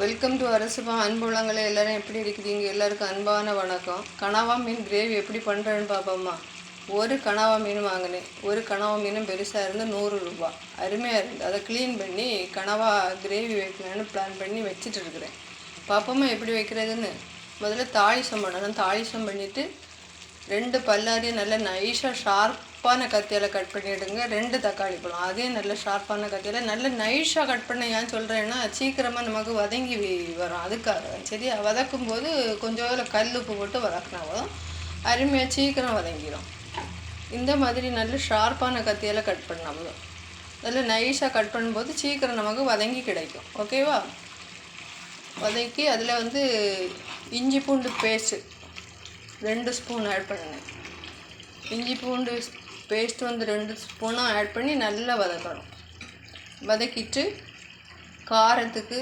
Welcome to அரசுபா அன்புள்ளங்களே எல்லாரும் எப்படி இருக்கிறீங்க? எல்லாருக்கும் அன்பான வணக்கம். கனவா மீன் கிரேவி எப்படி பண்ணுறேன்னு பார்ப்போம்மா ஒரு கனவா மீன் வாங்கினேன். ஒரு கனவா மீனும் பெருசாக இருந்து நூறு ரூபா. அருமையாக இருந்து அதை க்ளீன் பண்ணி கனவா கிரேவி வைக்கலான்னு பிளான் பண்ணி வச்சுட்டு இருக்கிறேன். பார்ப்போமா எப்படி வைக்கிறதுன்னு? முதல்ல தாளிசம் பண்ணணும். தாளிசம் பண்ணிவிட்டு ரெண்டு பல்லாரியும் நல்ல நைஸாக ஷார்ப்பான கத்தியால் கட் பண்ணிவிடுங்க ரெண்டு தக்காளி பழம். அதையும் நல்ல ஷார்ப்பான கத்தியால் நல்ல நைஸாக கட் பண்ண ஏன் சொல்கிறேன்னா சீக்கிரமாக நமக்கு வதங்கி வரும். அதுக்காக சரியா வதக்கும் போது கொஞ்சம் கல் உப்பு போட்டு வதக்கினா போதும். அருமையாக சீக்கிரம் வதங்கிடும் இந்த மாதிரி நல்ல ஷார்ப்பான கத்தியால் கட் பண்ணால் போதும். நல்ல நைஸாக கட் பண்ணும்போது சீக்கிரம் நமக்கு வதங்கி கிடைக்கும். ஓகேவா வதக்கி அதில் வந்து இஞ்சி பூண்டு பேஸ்ட்டு ரெண்டு ஸ்பூன் ஆட் பண்ணினேன் இஞ்சி பூண்டு பேஸ்ட் வந்து ரெண்டு ஸ்பூனும் ஆட் பண்ணி நல்லா வதக்கணும். வதக்கிட்டு காரத்துக்கு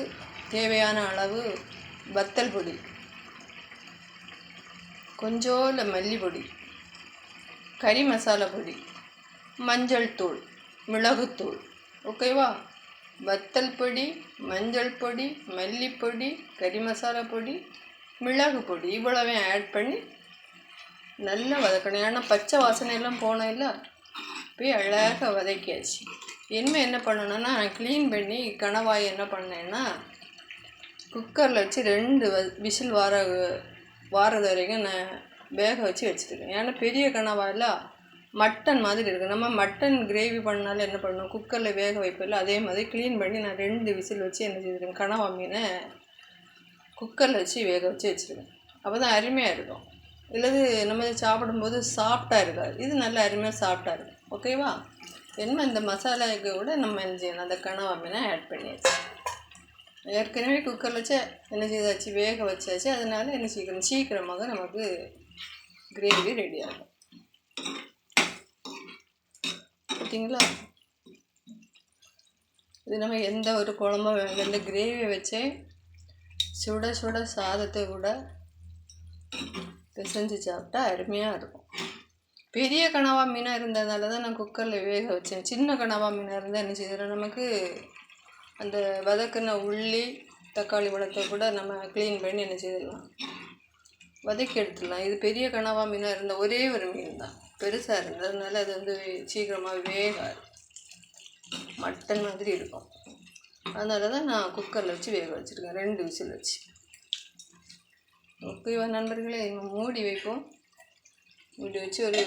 தேவையான அளவு வத்தல் பொடி. கொஞ்சோல மல்லி பொடி. கறி மசாலா பொடி. மஞ்சள் தூள் மிளகுத்தூள் ஓகேவா வத்தல் பொடி மஞ்சள் பொடி மல்லிப்பொடி கறி மசாலா பொடி மிளகு பொடி இவ்வளவையும் ஆட் பண்ணி நல்லா வதக்கணும். ஏன்னா பச்சை வாசனை எல்லாம் போனோம் இல்லை போய் அழகாக வதக்கியாச்சு. இனிமேல் என்ன பண்ணணும்னா நான் க்ளீன் பண்ணி கணவாய் என்ன பண்ணேன்னா குக்கரில் வச்சு ரெண்டு வ- விசில் வார வாரது வரைக்கும் நான் வேக வச்சு வச்சுருக்கேன் ஏன்னா பெரிய கணவாயில் மட்டன் மாதிரி இருக்குது நம்ம மட்டன் கிரேவி பண்ணாலும் என்ன பண்ணணும்? குக்கரில் வேக வைப்பில்ல அதே மாதிரி க்ளீன் பண்ணி நான் ரெண்டு விசில் வச்சு என்ன செய்திருக்கேன் கனவா மீனை குக்கரில் வச்சு வேக வச்சு வச்சுருக்கேன் அப்போ தான் அருமையாக இருக்கும். இல்லது நம்ம சாப்பிடும்போது சாஃப்டாக இருக்காது. இது நல்ல அருமையாக சாஃப்டாக இருக்கும். ஓகேவா என்ன இந்த மசாலாவுக்கு கூட நம்ம என்ன செய்யணும் அந்த கனவா மீனை ஆட் பண்ணியாச்சு. ஏற்கனவே குக்கரில் வச்சு என்ன செய்தாச்சு? வேக வச்சாச்சு. அதனால என்ன சீக்கிரம் சீக்கிரமாக நமக்கு கிரேவி ரெடி ஆகும். பார்த்தீங்களா இது நம்ம எந்த ஒரு குழம்பும் வேண்டாம். இந்த கிரேவி வச்சே சுட சுட சாதத்தை கூட பிசைஞ்சு சாப்பிட்டா அருமையாக இருக்கும். பெரிய கனவா மீனாக இருந்ததால தான் நான் குக்கரில் வேக வச்சேன். சின்ன கனவா மீனாக இருந்தால் என்ன செய்யறோம் நமக்கு அந்த வதக்கின உள்ளி தக்காளி பழத்தை கூட நம்ம க்ளீன் பண்ணி என்ன செய்திடலாம் வதக்கி எடுத்துடலாம். இது பெரிய கனவா மீனாக இருந்த ஒரே ஒரு மீன் தான். பெருசாக இருந்ததுனால அது வந்து சீக்கிரமாக வேகாது. மட்டன் மாதிரி இருக்கும். அதனால தான் நான் குக்கரில் வச்சு வேக வச்சுருக்கேன். ரெண்டு விசில் வச்சு. ஓகேவா நண்பர்களே மூடி வைப்போம். மூடி வச்சு ஒரு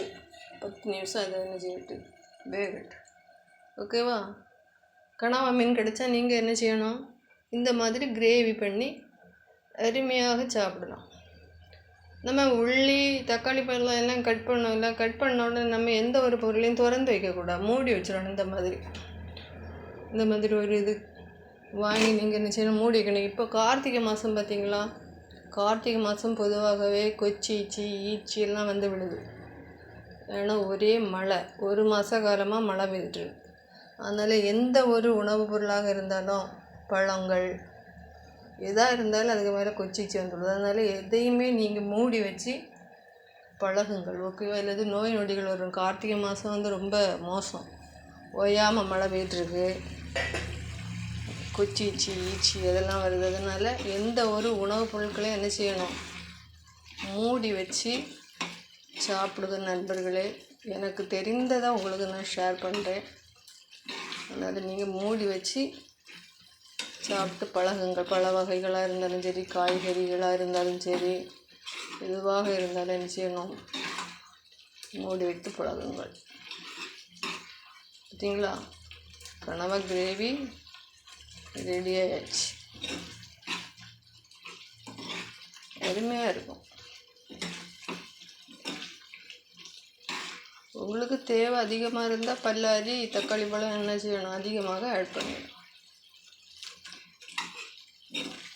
பத்து நிமிஷம் அதை என்ன செய்யட்டு? வேகட்டு ஓகேவா கனவா மீன் கிடைச்சா நீங்கள் என்ன செய்யணும்? இந்த மாதிரி கிரேவி பண்ணி அருமையாக சாப்பிடலாம். நம்ம உள்ளி தக்காளி பழம் எல்லாம் கட் பண்ணோம் இல்லை கட் பண்ண உடனே நம்ம எந்த ஒரு பொருளையும் திறந்து வைக்கக்கூடாது மூடி வச்சிடணும் இந்த மாதிரி. இந்த மாதிரி ஒரு இது வாங்கி நீங்கள் என்ன செய்யணும்? மூடி வைக்கணும். இப்போ கார்த்திகை மாதம் பார்த்தீங்களா? கார்த்திகை மாதம் பொதுவாகவே கொச்சி ஈச்சி ஈச்சி எல்லாம் வந்து விழுது ஏன்னா ஒரே மழை ஒரு மாத காலமாக மழை பெய்துட்டு அதனால் எந்த ஒரு உணவுப் பொருளாக இருந்தாலும் பழங்கள் எதாக இருந்தாலும் அதுக்கு மேலே கொச்சிச்சு வந்துடுது அதனால் எதையுமே நீங்கள் மூடி வச்சு பழகுங்கள் ஓகேவா இல்லது நோய் நொடிகள் வரும். கார்த்திகை மாதம் வந்து ரொம்ப மோசம். ஓயாமல் மழை பெய்துருக்கு. கொச்சி ஈச்சி இதெல்லாம் வருது. அதனால் எந்த ஒரு உணவுப் பொருட்களையும் என்ன செய்யணும்? மூடி வச்சு சாப்பிடுங்க நண்பர்களே. எனக்கு தெரிந்ததை உங்களுக்கு நான் ஷேர் பண்ணுறேன் அதாவது நீங்கள் மூடி வச்சு சாப்பிட்டு பழகுங்கள். பழ வகைகளாக இருந்தாலும் சரி காய்கறிகளாக இருந்தாலும் சரி எதுவாக இருந்தாலும் என்ன செய்யணும்? மூடி வைத்து பழகுங்கள். பார்த்தீங்களா? கனவா கிரேவி ரெடி ஆயாச்சு அருமையாக இருக்கும். உங்களுக்கு தேவை அதிகமாக இருந்தால் பல்லாரி தக்காளி பழம் என்ன செய்யணும் அதிகமாக ஆட் பண்ணணும்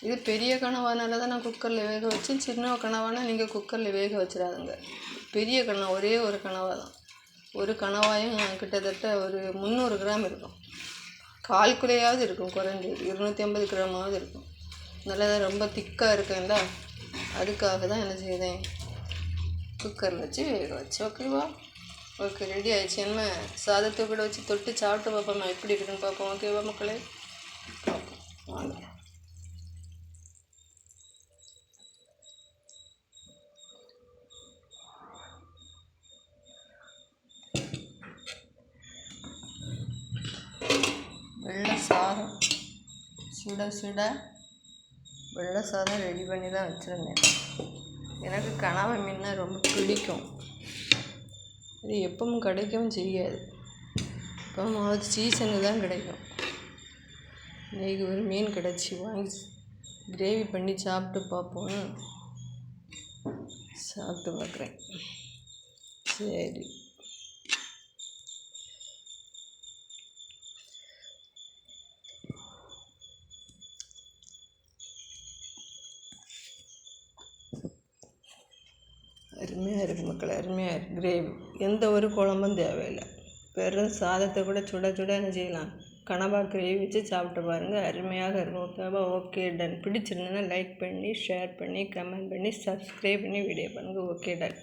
இது பெரிய கனவானால தான் நான் குக்கரில் வேக வச்சேன். சின்ன கனவானா நீங்கள் குக்கரில் வேக வச்சிடாதுங்க. பெரிய கனவா ஒரே ஒரு கனவா தான் ஒரு கனவாயும் கிட்டத்தட்ட ஒரு முந்நூறு கிராம் இருக்கும். கால் குறையாவது இருக்கும் குறைஞ்சது இருநூற்றி ஐம்பது கிராமாவது இருக்கும். நல்லா ரொம்ப திக்காக இருக்கேன்ல அதுக்காக தான் என்ன செய்தேன்? குக்கரில் வச்சு வேக வச்சு ஓகேவா ஓகே ரெடி ஆயிடுச்சு. என்ன சாதத்தை கூட வச்சு தொட்டு சாப்பிட்டு பார்ப்போம்மா எப்படி இருக்குன்னு பார்ப்போம். ஓகேவா மக்களே பார்ப்போம் வாங்க சாதம். சுட சுட வெள்ளை சாதம் ரெடி பண்ணி தான் வச்சுருந்தேன். எனக்கு கனவா மீன்னா ரொம்ப பிடிக்கும். இது எப்பவும் கிடைக்கவும் செய்யாது. எப்போமாவது சீசனு தான் கிடைக்கும். இன்றைக்கி ஒரு மீன் கிடச்சி வாங்கி கிரேவி பண்ணி சாப்பிட்டு பார்ப்போன்னு சாப்பிட்டு பார்க்குறேன். சரி. அருமையாக இருக்குது மக்கள் அருமையாக இருக்குது கிரேவி. எந்த ஒரு குழம்பும் தேவையில்லை. வெறும் சாதத்தை கூட சுட சுட என்ன செய்யலாம்? கனவா கிரேவி வச்சு சாப்பிட்டு பாருங்கள் அருமையாக இருக்கும். ஓகேவா? ஓகே டன் பிடிச்சிருந்ததுன்னா லைக் பண்ணி ஷேர் பண்ணி கமெண்ட் பண்ணி சப்ஸ்கிரைப் பண்ணி வீடியோ பண்ணுங்கள் ஓகே டன்